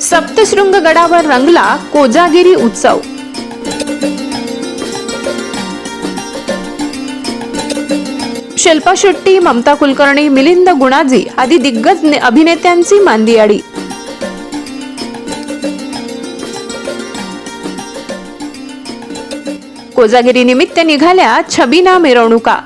सप्तशृंग गडावर रंगला कोजागिरी उत्सव. शिल्पा शेट्टी ममता कुलकर्णी मिलिंद गुणाजी आदी दिग्गज ने- अभिनेत्यांची मांदियाडी. कोजागिरी निमित्त निघाल्या छबिना मिरवणुका.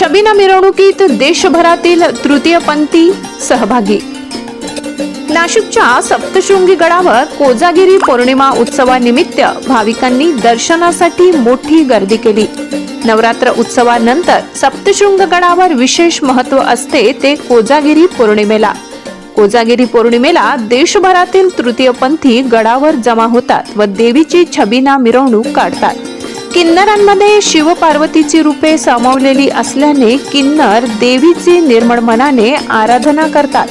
छबिना मिरवणुकीत देशभरातील तृतीयपंथी सहभागी. नाशिकच्या सप्तशृंगी गडावर कोजागिरी पौर्णिमा उत्सवानिमित्त भाविकांनी दर्शनासाठी मोठी गर्दी केली. नवरात्र उत्सवानंतर सप्तशृंग गडावर विशेष महत्त्व असते ते कोजागिरी पौर्णिमेला. कोजागिरी पौर्णिमेला देशभरातील तृतीयपंथी गडावर जमा होतात व देवीची छबिना मिरवणूक काढतात. किन्नरांमध्ये शिवपार्वतीची रूपे सामावलेली असल्याने किन्नर देवीची निर्मळ मनाने आराधना करतात.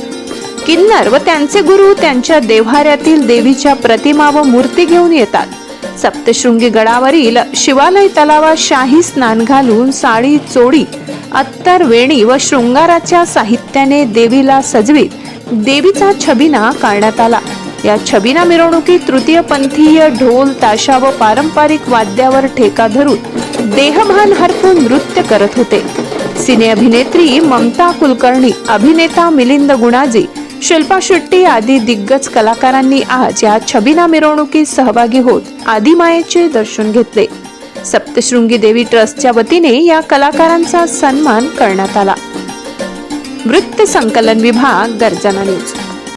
किन्नर व त्यांचे गुरु त्यांच्या देव्हाऱ्यातील देवीच्या प्रतिमा व मूर्ती घेऊन येतात. सप्तशृंगी गडावरील शिवालय तलावात शाही स्नान घालून साडी चोडी अत्तर वेणी व शृंगाराच्या साहित्याने देवीला सजवीत. देवीचा छबिना काढण्यात आला. या छबिना मिरवणुकीत तृतीयपंथीय ढोल ताशा व पारंपरिक वाद्यावर ठेका धरून देहभान हरपून नृत्य करत होते. सिने अभिनेत्री ममता कुलकर्णी अभिनेता मिलिंद गुणाजी शिल्पा शेट्टी आदी दिग्गज कलाकारांनी आज या छबिना मिरवणुकीत सहभागी होत आदिमायेचे दर्शन घेतले. सप्तशृंगी देवी ट्रस्टच्या वतीने या कलाकारांचा सन्मान करण्यात आला. वृत्त संकलन विभाग गर्जना न्यूज